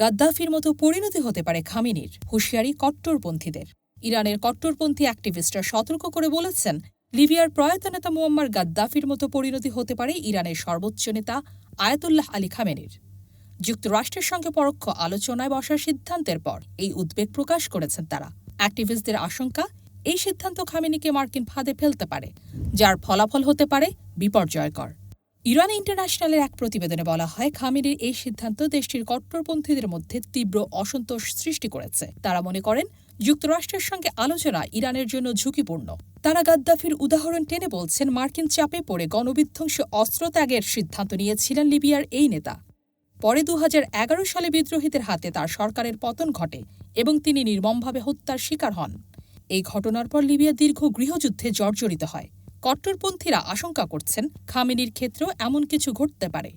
গাদ্দাফির মতো পরিণতি হতে পারে খামিনির, হুঁশিয়ারি কট্টরপন্থীদের। ইরানের কট্টরপন্থী অ্যাক্টিভিস্টরা সতর্ক করে বলেছেন, লিবিয়ার প্রয়াত নেতা মুয়াম্মার গাদ্দাফির মতো পরিণতি হতে পারে ইরানের সর্বোচ্চ নেতা আয়াতুল্লাহ আলী খামেনির। যুক্তরাষ্ট্রের সঙ্গে পরোক্ষ আলোচনায় বসার সিদ্ধান্তের পর এই উদ্বেগ প্রকাশ করেছেন তারা। অ্যাক্টিভিস্টদের আশঙ্কা, এই সিদ্ধান্ত খামেনিকে মার্কিন ফাঁদে ফেলতে পারে, যার ফলাফল হতে পারে বিপর্যয়কর। ইরান ইন্টারন্যাশনালের এক প্রতিবেদনে বলা হয় খামেনির এই সিদ্ধান্ত দেশটির কট্টরপন্থীদের মধ্যে তীব্র অসন্তোষ সৃষ্টি করেছে। তারা মনে করেন, যুক্তরাষ্ট্রের সঙ্গে আলোচনা ইরানের জন্য ঝুঁকিপূর্ণ। তারা গাদ্দাফির উদাহরণ টেনে বলছেন, মার্কিন চাপে পড়ে গণবিধ্বংসী অস্ত্র ত্যাগের সিদ্ধান্ত নিয়েছিলেন লিবিয়ার এই নেতা। পরে দু হাজার এগারো সালে বিদ্রোহীদের হাতে তার সরকারের পতন ঘটে এবং তিনি নির্মমভাবে হত্যার শিকার হন। এই ঘটনার পর লিবিয়া দীর্ঘ গৃহযুদ্ধে জর্জরিত হয়। কট্টরপন্থীরা আশঙ্কা করছেন খামেনির ক্ষেত্রেও এমন কিছু ঘটতে পারে।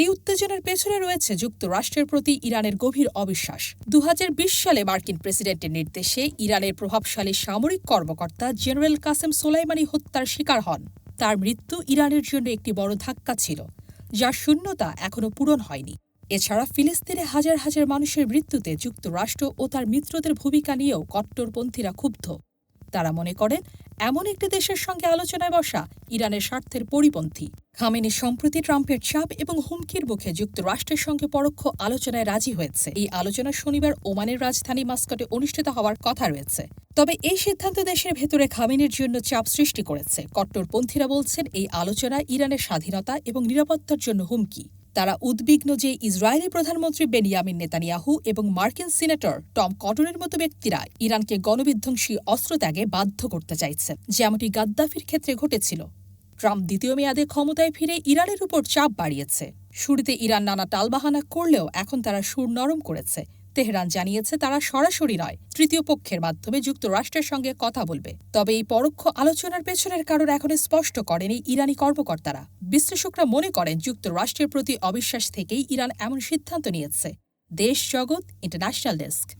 এই উত্তেজনার পেছনে রয়েছে যুক্তরাষ্ট্রের প্রতি ইরানের গভীর অবিশ্বাস। দু হাজার বিশ সালে মার্কিন প্রেসিডেন্টের নির্দেশে ইরানের প্রভাবশালী সামরিক কর্মকর্তা জেনারেল কাসেম সোলাইমানি হত্যার শিকার হন। তার মৃত্যু ইরানের জন্য একটি বড় ধাক্কা ছিল, যার শূন্যতা এখনও পূরণ হয়নি। এছাড়া ফিলিস্তিনে হাজার হাজার মানুষের মৃত্যুতে যুক্তরাষ্ট্র ও তার মিত্রদের ভূমিকা নিয়েও কট্টরপন্থীরা ক্ষুব্ধ। তারা মনে করেন, এমন একটি দেশের সঙ্গে আলোচনায় বসা ইরানের স্বার্থের পরিপন্থী। খামেনি সম্প্রতি ট্রাম্পের চাপ এবং হুমকির মুখে যুক্তরাষ্ট্রের সঙ্গে পরোক্ষ আলোচনায় রাজি হয়েছে। এই আলোচনা শনিবার ওমানের রাজধানী মাস্কটে অনুষ্ঠিত হওয়ার কথা রয়েছে। তবে এই সিদ্ধান্ত দেশের ভেতরে খামেনির জন্য চাপ সৃষ্টি করেছে। কট্টরপন্থীরা বলছেন, এই আলোচনা ইরানের স্বাধীনতা এবং নিরাপত্তার জন্য হুমকি। তারা উদ্বিগ্ন যে ইসরায়েলি প্রধানমন্ত্রী বেনিয়ামিন নেতানিয়াহু এবং মার্কিন সিনেটর টম কটনের মতো ব্যক্তিরা ইরানকে গণবিধ্বংসী অস্ত্র ত্যাগে বাধ্য করতে চাইছেন, যেমনটি গাদ্দাফির ক্ষেত্রে ঘটেছিল। ট্রাম্প দ্বিতীয় মেয়াদে ক্ষমতায় ফিরে ইরানের উপর চাপ বাড়িয়েছে। শুরুতে ইরান নানা টালবাহানা করলেও এখন তারা সুর নরম করেছে। তেহরান জানিয়েছে, তারা সরাসরি নয়, তৃতীয় পক্ষের মাধ্যমে যুক্তরাষ্ট্রের সঙ্গে কথা বলবে। তবে এই পরোক্ষ আলোচনার পেছনের কারণ এখনও স্পষ্ট করেনি ইরানি কর্মকর্তারা। বিশ্লেষকরা মনে করেন, যুক্তরাষ্ট্রের প্রতি অবিশ্বাস থেকেই ইরান এমন সিদ্ধান্ত নিয়েছে। দেশ জগৎ, ইন্টারন্যাশনাল ডেস্ক।